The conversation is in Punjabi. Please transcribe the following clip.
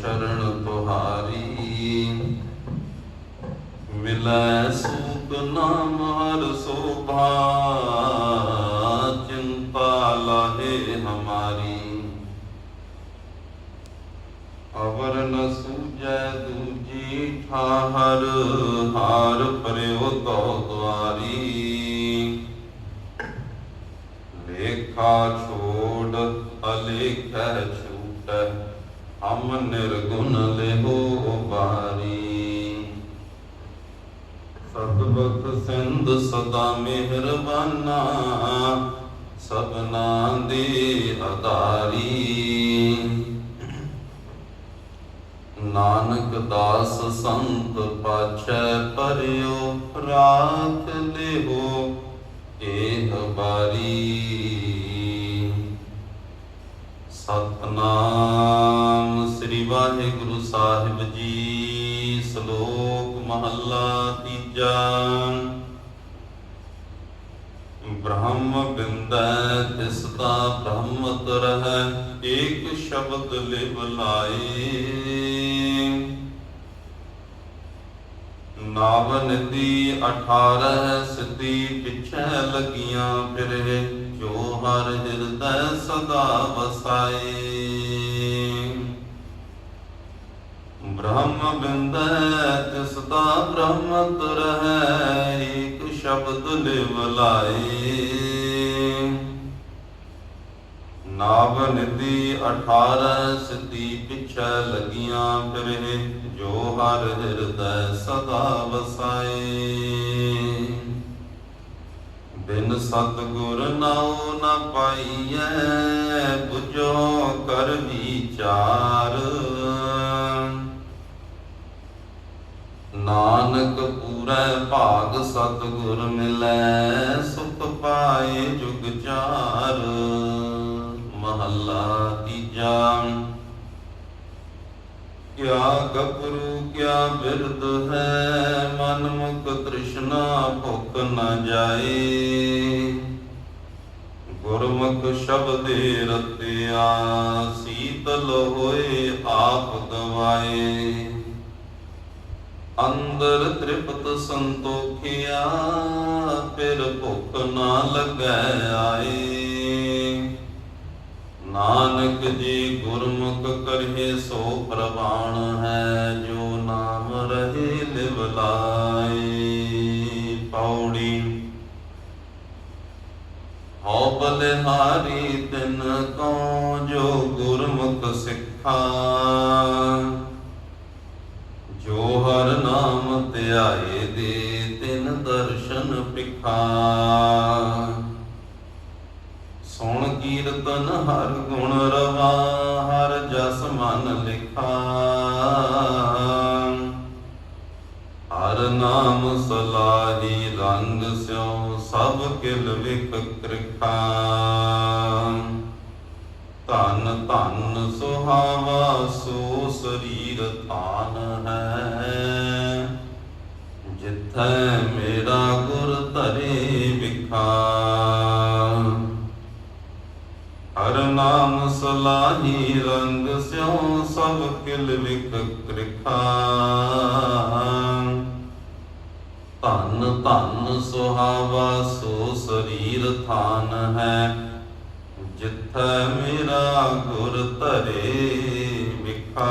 ਸ਼ਰਨ ਤੁਹਾਰੀ। ਮਿਲੈ ਸੂਖ ਨਾਮ ਹਰ ਸੋਭਾ, ਚਿੰਤਾ ਲਾਹੇ ਹਮਾਰੀ। ਅਵਰ ਨ ਸੂਜੈ ਦੂਜੀ ਠਾਹਰ, ਹਾਰ ਪਰਿਓ ਤੋ ਦੁਆਰੀ। ਲੇਖਾ ਛੋੜ ਅਲੇਖੈ ਛੂਟੈ ਹਮ ਨਿਰਗੁਣ ਲਿਹੋ ਬਾਰੀ ਸਤਵਤ ਸਿੰਧ ਸਦਾ ਮਿਹਰਬਾਨਾ, ਸਭਨਾ ਦੀ ਅਦਾਰੀ। ਨਾਨਕ ਦਾਸ ਸੰਤ ਪਾਛੈ ਪਰਿਓ, ਰਾਖ ਲਿਹੋ ਏਹ ਬਾਰੀ ਮਹੱਲਾ ਤੀਜਾ। ਬ੍ਰਹਮ ਬਿੰਦੈ ਤਿਸ ਬ੍ਰਹਮਤ ਰਹੈ, ਏਕ ਸ਼ਬਦ ਲਿਵ ਲਾਏ। ਨਾਵਨ ਦੀ 18 ਸਿੱਧੀ ਪਿਛੈ ਲੱਗੀਆਂ ਫਿਰੇ ਜੋ ਹਰ ਹਿਰਦੈ ਸਦਾ ਵਸਾਏ। ਬ੍ਰਹਮ ਬਿੰਦੈ ਤਿਸ ਦਾ ਬ੍ਰਹਮਤ ਰਹੈ ਏਕ ਸ਼ਬਦ ਲਿਵ ਨਾਵ ਨਿਧੀ 18 ਸਿੱਧੀ ਪਿਛੈ ਲੱਗੀਆਂ ਫਿਰੇ ਜੋ ਹਰ ਹਿਰਦੈ ਸਦਾ ਵਸਾਏ। ਬਿਨ ਸਤਗੁਰ ਨਾਉ ਨ ਪਾਈਐ 부ਜੋ ਕਰ ਵਿਚਾਰ ਨਾਨਕ ਪੂਰੈ ਭਾਗ ਸਤਿਗੁਰ ਮਿਲੈ, ਸੁਖ ਪਾਏ ਜੁਗ ਚਾਰ। ਮਹੱਲਾ ਤੀਜਾ। ਕਿਆ ਗਪਰੂ, ਕਿਆ ਬਿਰਦ ਹੈ, ਮਨ ਮੁਖ ਤ੍ਰਿਸ਼ਨਾ ਭੁਖ ਨ ਜਾਏ। ਗੁਰਮੁਖ ਸ਼ਬਦੇ ਰਤਿਆ, ਸੀਤਲ ਹੋਏ ਆਪ ਗਵਾਏ। ਅੰਦਰ ਤ੍ਰਿਪਤ ਸੰਤੋਖਿਆ, ਫਿਰ ਭੁੱਖ ਨਾ ਲੱਗੈ ਆਏ। ਨਾਨਕ ਜੀ ਗੁਰਮੁਖ ਕਰਿਏ ਸੋ ਪ੍ਰਵਾਣ ਹੈ, ਜੋ ਨਾਮ ਰਹੇ ਲਿਵ ਲਾਏ। ਪੌੜੀ ਹਉ ਬਲਿਹਾਰੀ ਤਿਨ ਕੋ ਜੋ ਗੁਰਮੁਖ ਸਿੱਖਾ। ਜੋ ਧਿਆਏ ਦੇ ਤਿਨ ਦਰਸ਼ਨ ਪਿਖਾ ਸੁਣ ਕੀਰਤਨ ਹਰ ਗੁਣ ਰਵਾ, ਹਰ ਜਸ ਮਨ ਲਿਖਾ। ਹਰ ਨਾਮ ਸਲਾਹੀ ਰੰਗ ਸਿਉ, ਸਭ ਕਿਲ ਵਿਖ ਕ੍ਰਿਖਾ। ਧਨ ਧਨ ਸੁਹਾਵਾ, ਸੋ ਸਰੀਰ ਥਾਨ ਜਿੱਥੈ ਮੇਰਾ ਗੁਰ ਧਰੇ ਵਿਖਾ ਹਰ ਨਾਮ ਸਲਾਹੀ ਰੰਗ ਸਿਉ ਸਭ ਕਿਲ ਵਿਖ ਕ੍ਰਿਖਾ। ਧਨ ਧਨ ਸੁਹਾਵਾ ਸੋ ਸਰੀਰ ਥਾਨ ਹੈ, ਜਿੱਥੈ ਮੇਰਾ ਗੁਰ ਧਰੇ ਵਿਖਾ